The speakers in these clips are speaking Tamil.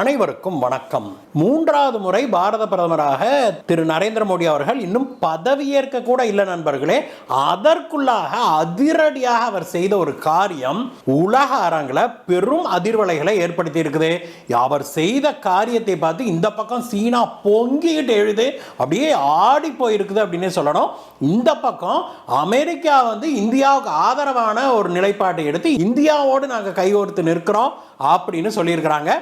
அனைவருக்கும் வணக்கம். மூன்றாவது முறை பாரத பிரதமராக திரு நரேந்திர மோடி அவர்கள் இன்னும் பதவியேற்க கூட இல்லை நண்பர்களே. அதற்குள்ளாக அதிரடியாக அவர் செய்த ஒரு காரியம் உலக அரங்கில் பெரும் அதிர்வலைகளை ஏற்படுத்தி இருக்குது. அவர் செய்த காரியத்தை பார்த்து இந்த பக்கம் சீனா பொங்கிட்டு எழுது அப்படியே ஆடி போயிருக்குது அப்படின்னு சொல்லணும். இந்த பக்கம் அமெரிக்கா வந்து இந்தியாவுக்கு ஆதரவான ஒரு நிலைப்பாட்டை எடுத்து இந்தியாவோடு நாங்கள் கைகோர்த்து நிற்கிறோம் அப்படின்னு சொல்லியிருக்கிறாங்க.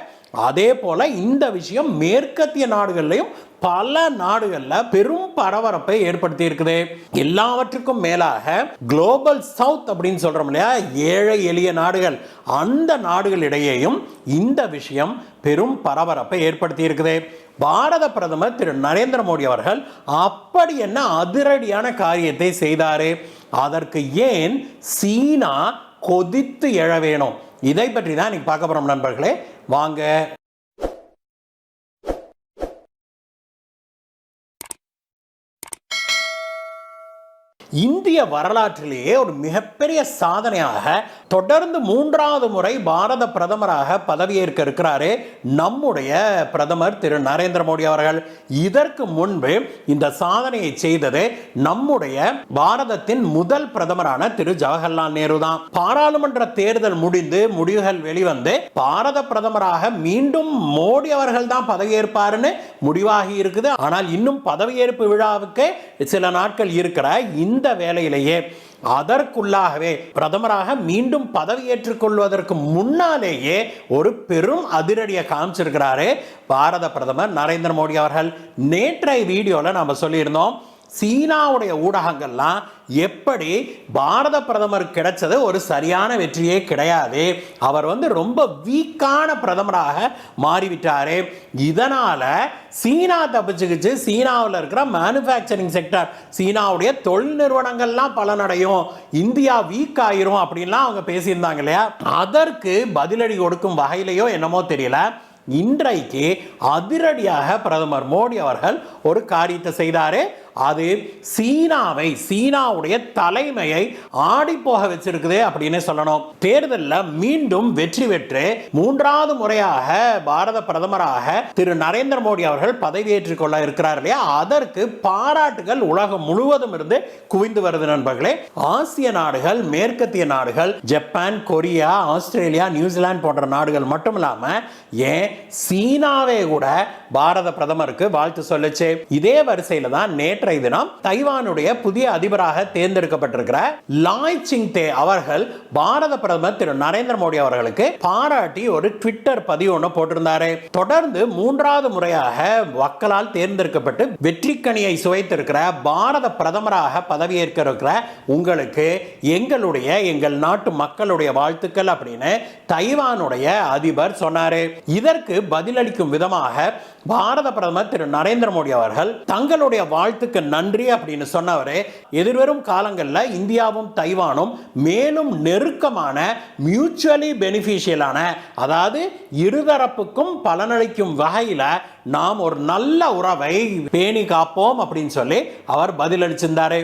அதே போல் இந்த விஷயம் மேற்கத்திய நாடுகள்லையும் பல நாடுகளில் பெரும் பரபரப்பை ஏற்படுத்தி இருக்குது. எல்லாவற்றுக்கும் மேலாக குளோபல் சவுத் அப்படின்னு சொல்கிறோம் இல்லையா? ஏழை எளிய நாடுகள். அந்த நாடுகளிடையேயும் இந்த விஷயம் பெரும் பரபரப்பை ஏற்படுத்தி இருக்குது. பாரத பிரதமர் திரு நரேந்திர மோடி அவர்கள் அப்படி என்ன அதிரடியான காரியத்தை செய்தார்? அதற்கு ஏன் சீனா கொதித்து எழ வேணும்? இதை பற்றி தான் இன்னைக்கு பார்க்க போகிறோம் நண்பர்களே. வாங்க. இந்திய வரலாற்றிலேயே ஒரு மிகப்பெரிய சாதனையாக தொடர்ந்து மூன்றாவது முறை பாரத பிரதமராக பதவியேற்க இருக்கிறாரு நம்முடைய பிரதமர் திரு. நரேந்திர மோடி அவர்கள். இதற்கு முன்பு இந்த சாதனையை செய்தது நம்முடைய பாரதத்தின் முதல் பிரதமரான திரு. ஜவஹர்லால் நேரு தான். பாராளுமன்ற தேர்தல் முடிந்து முடிவுகள் வெளிவந்து பாரத பிரதமராக மீண்டும் மோடி அவர்கள் தான் பதவியேற்பாருன்னு முடிவாகி இருக்குது. ஆனால் இன்னும் பதவியேற்பு விழாவுக்கு சில நாட்கள் இருக்கிற இந்த வேலையிலேயே அதற்குள்ளாகவே பிரதமராக மீண்டும் பதவியேற்றுக் கொள்வதற்கு முன்னாலேயே ஒரு பெரும் அதிரடியை காமிச்சிருக்கிறாரு பாரத பிரதமர் நரேந்திர மோடி அவர்கள். நேற்றைய வீடியோவில் நம்ம சொல்லியிருந்தோம் சீனாவுடைய ஊடகங்கள்லாம் எப்படி பாரத பிரதமர் கிடைச்சது ஒரு சரியான வெற்றியே கிடையாது. அவர் வந்து ரொம்ப வீக்கான பிரதமராக மாறிவிட்டாரு. இதனால சீனா தப்பிச்சுக்கிச்சு. சீனாவில் இருக்கிற மேனுஃபேக்சரிங் செக்டர் சீனாவுடைய தொழில் நிறுவனங்கள்லாம் பலனடையும். இந்தியா வீக் ஆயிரும் அப்படின்லாம் அவங்க பேசியிருந்தாங்க இல்லையா? அதற்கு பதிலடி கொடுக்கும் வகையிலையோ என்னமோ தெரியல. இன்றைக்கு அதிரடியாக பிரதமர் மோடி அவர்கள் ஒரு காரியத்தை செய்தார். அது சீனாவை சீனாவுடைய தலைமையை ஆடி போக வச்சிருக்குது அப்படின்னு சொல்லணும். தேர்தலில் மீண்டும் வெற்றி பெற்று மூன்றாவது முறையாக பாரத பிரதமராக திரு நரேந்திர மோடி அவர்கள் பதவியேற்றுக் கொள்ள இருக்கிறார் இல்லையா? அதற்கு பாராட்டுகள் உலகம் முழுவதும் இருந்து குவிந்து வருது நண்பர்களே. ஆசிய நாடுகள் மேற்கத்திய நாடுகள் ஜப்பான் கொரியா ஆஸ்திரேலியா நியூசிலாந்து போன்ற நாடுகள் மட்டும் இல்லாம ஏன் சீனாவே கூட பாரத பிரதமருக்கு வாழ்த்து சொல்லுச்சு. இதே வரிசையில தான் நேற்று நேற்றைய தினம் தைவானுடைய புதிய அதிபராக தேர்ந்தெடுக்கப்பட்டிருக்கிற லாய் சிங் தே அவர்கள் பாரத பிரதமர் திரு நரேந்திர மோடி அவர்களுக்கு பாராட்டி ஒரு ட்விட்டர் பதிவு ஒன்று போட்டிருந்தாரு. தொடர்ந்து மூன்றாவது முறையாக மக்களால் தேர்ந்தெடுக்கப்பட்டு வெற்றிக்கனியை சுவைத்திருக்கிற பாரத பிரதமராக பதவியேற்க இருக்கிற உங்களுக்கு எங்களுடைய எங்கள் நாட்டு மக்களுடைய வாழ்த்துக்கள் அப்படின்னு தைவானுடைய அதிபர் சொன்னாரு. இதற்கு பதிலளிக்கும் விதமாக பாரத பிரதமர் திரு நரேந்திர மோடி அவர்கள் தங்களுடைய வாழ்த்துக்கு நன்றி அப்படின்னு சொன்னவரே எதிர்வரும் காலங்களில் இந்தியாவும் தைவானும் மேலும் நெருக்கமான மியூச்சுவலி பெனிஃபிஷியலான அதாவது இருதரப்புக்கும் பலனளிக்கும் வகையில் நாம் ஒரு நல்ல உறவை பேணி காப்போம் அப்படின்னு சொல்லி அவர் பதிலளிச்சிருந்தார்.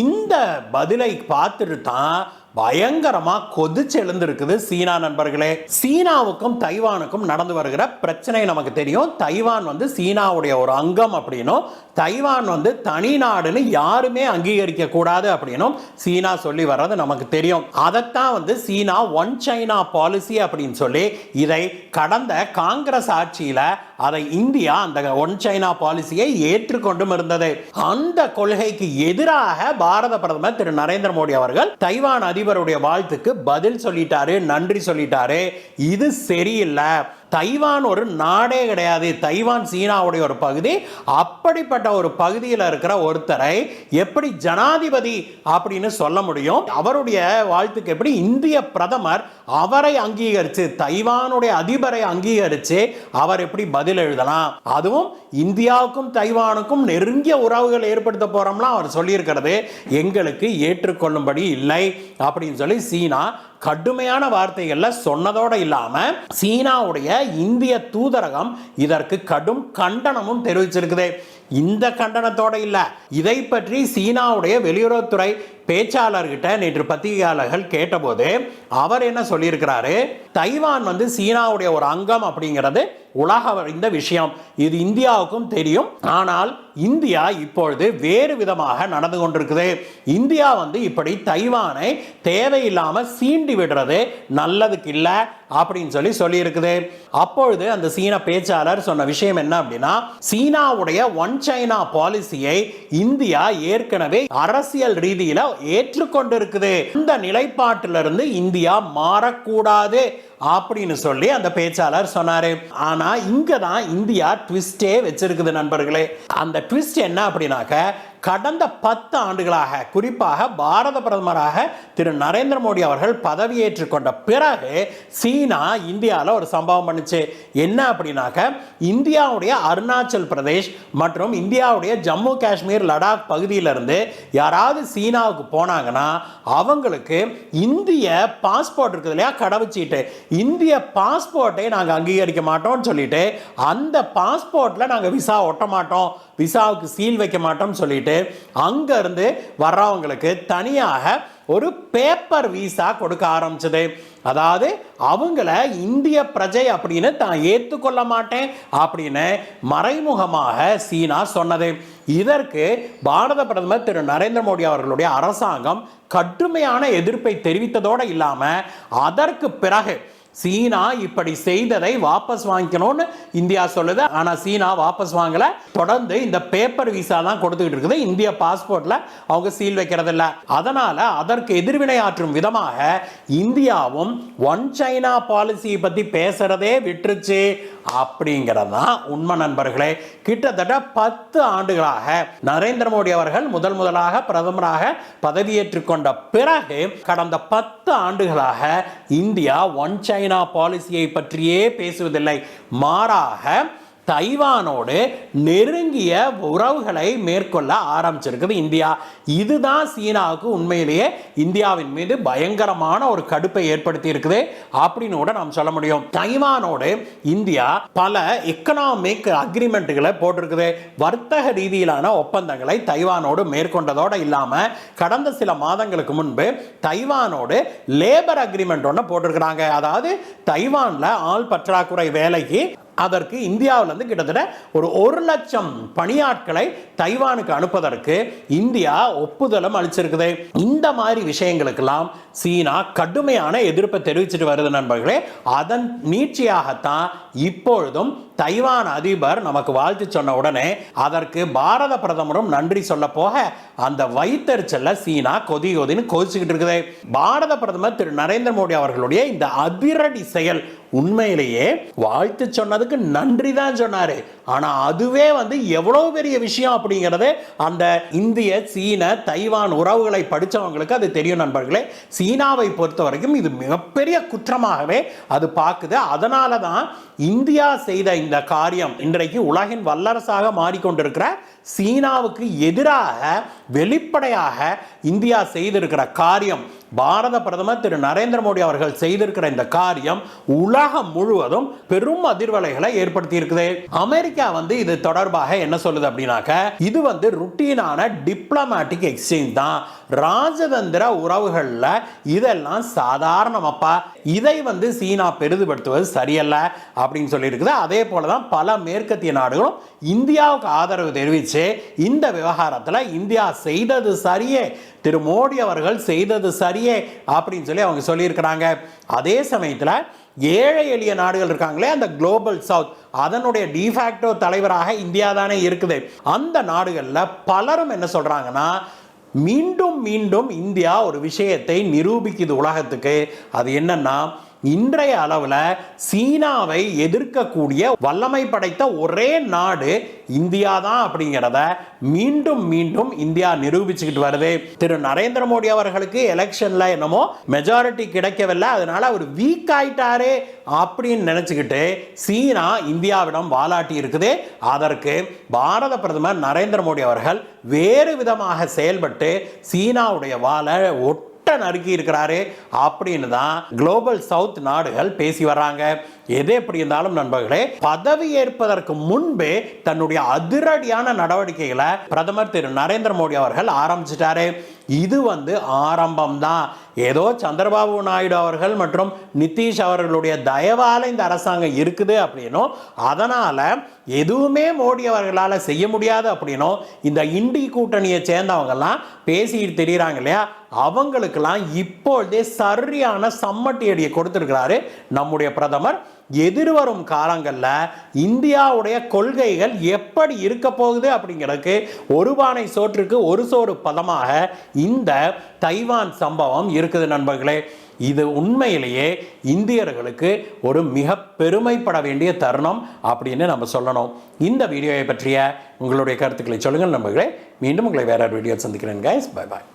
இந்த பதிலை பார்த்துட்டு தான் பயங்கரமா கொதிச்சு எழுந்திருக்குது சீனா நண்பர்களே. சீனாவுக்கும் தைவானுக்கும் நடந்து வருகிற பிரச்சனை நமக்கு தெரியும். தைவான் வந்து சீனாவுடைய ஒரு அங்கம் அப்படின்னும் தைவான் வந்து தனி நாடுன்னு யாருமே அங்கீகரிக்க கூடாது அப்படின்னும் சீனா சொல்லி வர்றது நமக்கு தெரியும். அதைத்தான் வந்து சீனா ஒன் சைனா பாலிசி அப்படின்னு சொல்லி இதை கடந்த காங்கிரஸ் ஆட்சியில் அதை இந்தியா அந்த ஒன் சைனா பாலிசியை ஏற்றுக்கொண்டும் இருந்தது. அந்த கொள்கைக்கு எதிராக பாரத பிரதமர் திரு. நரேந்திர மோடி அவர்கள் தைவான் அதிபருடைய வாழ்த்துக்கு பதில் சொல்லிட்டாரு நன்றி சொல்லிட்டாரு. இது சரியில்லை. தைவான் ஒரு நாடே கிடையாது. தைவான் சீனாவுடைய ஒரு பகுதி. அப்படிப்பட்ட ஒரு பகுதியில் இருக்கிற ஒருத்தரை எப்படி ஜனாதிபதி அப்படின்னு சொல்ல முடியும்? அவருடைய வாழ்த்துக்கு எப்படி இந்திய பிரதமர் அவரை அங்கீகரித்து தைவானுடைய அதிபரை அங்கீகரித்து அவர் எப்படி பதில் எழுதலாம்? அதுவும் இந்தியாவுக்கும் தைவானுக்கும் நெருங்கிய உறவுகள் ஏற்படுத்த போகிறோம்லாம் அவர் சொல்லியிருக்கிறது. எங்களுக்கு ஏற்றுக்கொள்ளும்படி இல்லை அப்படின்னு சொல்லி சீனா கடுமையான வார்த்தைகளில் சொன்னதோடு இல்லாமல் சீனாவுடைய இந்திய தூதரகம் இதற்கு கடும் கண்டனமும் தெரிவிச்சிருக்குது. இந்த கண்டனத்தோடு இல்லை. இதை பற்றி சீனாவுடைய வெளியுறவுத்துறை பேச்சாளர்கிட்ட நேற்று பத்திரிகையாளர்கள் கேட்டபோது அவர் என்ன சொல்லியிருக்கிறாரு? தைவான் வந்து சீனாவுடைய ஒரு அங்கம் அப்படிங்கிறது உலக அறிந்த விஷயம். இது இந்தியாவுக்கும் தெரியும். ஆனால் இந்தியா இப்பொழுது வேறு விதமாக நடந்து கொண்டிருக்குது. இந்தியா வந்து இப்படி தைவானை தேவையில்லாமல் சீண்டி விடுறது நல்லதுக்கு இல்லை. அப்படின்னு சொல்லி சொல்லியிருக்குது. அப்பொழுது அந்த சீன பேச்சாளர் சொன்ன விஷயம் என்ன அப்படின்னா சீனாவுடைய ஒன் சைனா பாலிசியை இந்தியா ஏற்கனவே அரசியல் ரீதியில ஏற்றுக்கொண்டிருக்குது. இந்த நிலைப்பாட்டிலிருந்து இந்தியா மாறக்கூடாது அப்படின்னு சொல்லி அந்த பேச்சாளர் சொன்னாரு. ஆனா இங்க தான் இந்தியா ட்விஸ்டே வச்சிருக்குது நண்பர்களே. அந்த ட்விஸ்ட் என்ன அப்படின்னாக்க கடந்த பத்து ஆண்டுகளாக குறிப்பாக பாரத பிரதமராக திரு நரேந்திர மோடி அவர்கள் பதவியேற்று கொண்ட பிறகு சீனா இந்தியாவில் ஒரு சம்பவம் பண்ணுச்சு. என்ன அப்படின்னாக்க இந்தியாவுடைய அருணாச்சல் பிரதேஷ் மற்றும் இந்தியாவுடைய ஜம்மு காஷ்மீர் லடாக் பகுதியிலிருந்து யாராவது சீனாவுக்கு போனாங்கன்னா அவங்களுக்கு இந்திய பாஸ்போர்ட் இருக்குது இல்லையா கடவுச்சீட்டு. இந்திய பாஸ்போர்ட்டை நாங்கள் அங்கீகரிக்க மாட்டோம்னு சொல்லிட்டு அந்த பாஸ்போர்ட்டில் நாங்கள் விசா ஒட்ட மாட்டோம். விசாவுக்கு சீல் வைக்க மாட்டோம்னு சொல்லிட்டு அங்கேருந்து வர்றவங்களுக்கு தனியாக ஒரு பேப்பர் விசா கொடுக்க ஆரம்பிச்சது. அதாவது அவங்கள இந்திய பிரஜை அப்படின்னு தான் ஏற்றுக்கொள்ள மாட்டேன் அப்படின்னு மறைமுகமாக சீனா சொன்னது. இதற்கு பாரத பிரதமர் திரு நரேந்திர மோடி அவர்களுடைய அரசாங்கம் கடுமையான எதிர்ப்பை தெரிவித்ததோடு இல்லாமல் அதற்கு பிறகு சீனா இப்படி செய்ததை வாபஸ் வாங்கிக்கணும்னு இந்தியா சொல்லுது. ஆனா சீனா வாபஸ் வாங்கலை. தொடர்ந்து இந்த பேப்பர் விசா தான் கொடுத்துக்கிட்டு இருக்குது. இந்திய பாஸ்போர்ட்ல அவங்க சீல் வைக்கிறது இல்லை அதனால அதற்கு எதிர்வினை ஆற்றும் விதமாக இந்தியாவும் ஒன் சைனா பாலிசியை பத்தி பேசுறதே விட்டுருச்சு அப்படிங்கிறதான் உண்மை நண்பர்களே. கிட்டத்தட்ட பத்து ஆண்டுகளாக நரேந்திர மோடி அவர்கள் முதல் முதலாக பிரதமராக பதவியேற்றுக் கொண்ட பிறகு கடந்த பத்து ஆண்டுகளாக இந்தியா ஒன் சைனா பாலிசியை பற்றியே பேசுவதில்லை. மாறாக தைவானோடு நெருங்கிய உறவுகளை மேற்கொள்ள ஆரம்பிச்சிருக்குது இந்தியா. இதுதான் சீனாவுக்கு உண்மையிலேயே இந்தியாவின் மீது பயங்கரமான ஒரு கடுப்பை ஏற்படுத்தி இருக்குது அப்படின்னு கூட நாம் சொல்ல முடியும். தைவானோடு இந்தியா பல எக்கனாமிக் அக்ரிமெண்ட்டுகளை போட்டிருக்குது. வர்த்தக ரீதியிலான ஒப்பந்தங்களை தைவானோடு மேற்கொண்டதோடு இல்லாமல் கடந்த சில மாதங்களுக்கு முன்பு தைவானோடு லேபர் அக்ரிமெண்ட் ஒன்று போட்டிருக்கிறாங்க. அதாவது தைவானில் ஆள் பற்றாக்குறை வேலைக்கு அதற்கு இந்தியாவிலேருந்து கிட்டத்தட்ட ஒரு ஒரு லட்சம் பணியாட்களை தைவானுக்கு அனுப்பதற்கு இந்தியா ஒப்புதலும் அளிச்சிருக்குது. இந்த மாதிரி விஷயங்களுக்கெல்லாம் சீனா கடுமையான எதிர்ப்பை தெரிவிச்சிட்டு வருது நண்பர்களே. அதன் நீட்சியாகத்தான் இப்பொழுதும் தைவான் அதிபர் நமக்கு வாழ்த்து சொன்ன உடனே அதற்கு பாரத பிரதமரும் நன்றி சொல்ல போக அந்த வைத்தறிச்சல்ல சீனா கொதி கொதின்னு கொதிச்சுக்கிட்டு இருக்குது. பாரத பிரதமர் திரு நரேந்திர மோடி அவர்களுடைய இந்த அதிரடி செயல் உண்மையிலேயே வாழ்த்து சொன்னதுக்கு நன்றி தான் சொன்னாரு. ஆனால் அதுவே வந்து எவ்வளோ பெரிய விஷயம் அப்படிங்கிறது அந்த இந்திய சீன தைவான் உறவுகளை படித்தவங்களுக்கு அது தெரியும் நண்பர்களே. சீனாவை பொறுத்த வரைக்கும் இது மிகப்பெரிய குற்றமாகவே அது பார்க்குது. அதனால தான் இந்தியா செய்த இந்த காரியம் இன்றைக்கு உலகின் வல்லரசாக மாறிக்கொண்டிருக்கிற சீனாவுக்கு எதிராக வெளிப்படையாக இந்தியா செய்திருக்கிற காரியம் பாரத பிரதமர் திரு நரேந்திர மோடி அவர்கள் செய்திருக்கிற இந்த காரியம் உலகம் முழுவதும் பெரும் அதிர்வலைகளை ஏற்படுத்தி இருக்குது அமெரிக்கா வந்து இது தொடர்பாக என்ன சொல்லுது அப்படின்னாக்க இது வந்து ருட்டீனான டிப்ளமேட்டிக் எக்ஸ்சேஞ்ச் தான். ராஜதந்திர உறவுகளில் இதெல்லாம் சாதாரணமப்பா. இதை வந்து சீனா பெரிதுபடுத்துவது சரியல்ல அப்படின்னு சொல்லியிருக்குது. அதே போல தான் பல மேற்கத்திய நாடுகளும் இந்தியாவுக்கு ஆதரவு தெரிவித்து இந்த விவகாரத்தில் இந்தியா செய்தது சரியே திரு மோடி அவர்கள் செய்தது சரியே அப்படின்னு சொல்லி அவங்க சொல்லியிருக்கிறாங்க. அதே சமயத்தில் ஏழை எளிய நாடுகள் இருக்காங்களே அந்த குளோபல் சவுத் அதனுடைய டிஃபேக்டோ தலைவராக இந்தியா தானே இருக்குது. அந்த நாடுகளில் பலரும் என்ன சொல்கிறாங்கன்னா மீண்டும் மீண்டும் இந்தியா ஒரு விஷயத்தை நிரூபிக்குது உலகத்துக்கு. அது என்னன்னா இன்றைய அளவில் சீனாவை எதிர்க்கக்கூடிய வல்லமை படைத்த ஒரே நாடு இந்தியா தான் அப்படிங்கிறத மீண்டும் மீண்டும் இந்தியா நிரூபிச்சுக்கிட்டு வருது. திரு நரேந்திர மோடி அவர்களுக்கு எலெக்ஷனில் என்னமோ மெஜாரிட்டி கிடைக்கவில்லை. அதனால அவர் வீக் ஆயிட்டாரே அப்படின்னு நினச்சிக்கிட்டு சீனா இந்தியாவிடம் வாலாட்டி இருக்குது. அதற்கு பாரத பிரதமர் நரேந்திர மோடி அவர்கள் வேறு விதமாக செயல்பட்டு சீனாவுடைய வாழை ஒட்டு நறுக்கி இருக்கிறாரு. அப்படின்னு தான் குளோபல் சவுத் நாடுகள் பேசி வர்றாங்க. எது எப்படி இருந்தாலும் நண்பர்களே பதவி ஏற்பதற்கு முன்பே தன்னுடைய அதிரடியான நடவடிக்கைகளை பிரதமர் திரு நரேந்திர மோடி அவர்கள் ஆரம்பிச்சிட்டாரு. இது வந்து ஆரம்பம் தான் ஏதோ சந்திரபாபு நாயுடு அவர்கள் மற்றும் நிதிஷ் அவர்களுடைய தயவால் இந்த அரசாங்கம் இருக்குது அப்படின்னும் அதனால் எதுவுமே மோடி அவர்களால் செய்ய முடியாது அப்படின்னும் இந்த இண்டி கூட்டணியை சேர்ந்தவங்கெல்லாம் பேசிட்டு தெரியுறாங்க இல்லையா? அவங்களுக்கெல்லாம் இப்பொழுதே சரியான சம்மட்டி அடியை கொடுத்துருக்கிறாரு நம்முடைய பிரதமர் எதிர்வரும் காலங்களில் இந்தியாவுடைய கொள்கைகள் எப்படி இருக்க போகுது அப்படிங்கிறதுக்கு ஒரு பானை சோற்றுக்கு ஒரு சோறு பதமாக இந்த தைவான் சம்பவம் இருக்குது நண்பர்களே. இது உண்மையிலேயே இந்தியர்களுக்கு ஒரு மிக பெருமைப்பட வேண்டிய தருணம் அப்படின்னு நம்ம சொல்லணும். இந்த வீடியோவை பற்றிய உங்களுடைய கருத்துக்களை சொல்லுங்கள் நண்பர்களே. மீண்டும் உங்களை வேற ஒரு வீடியோ சந்திக்கிறேன் கைஸ் பை பாய்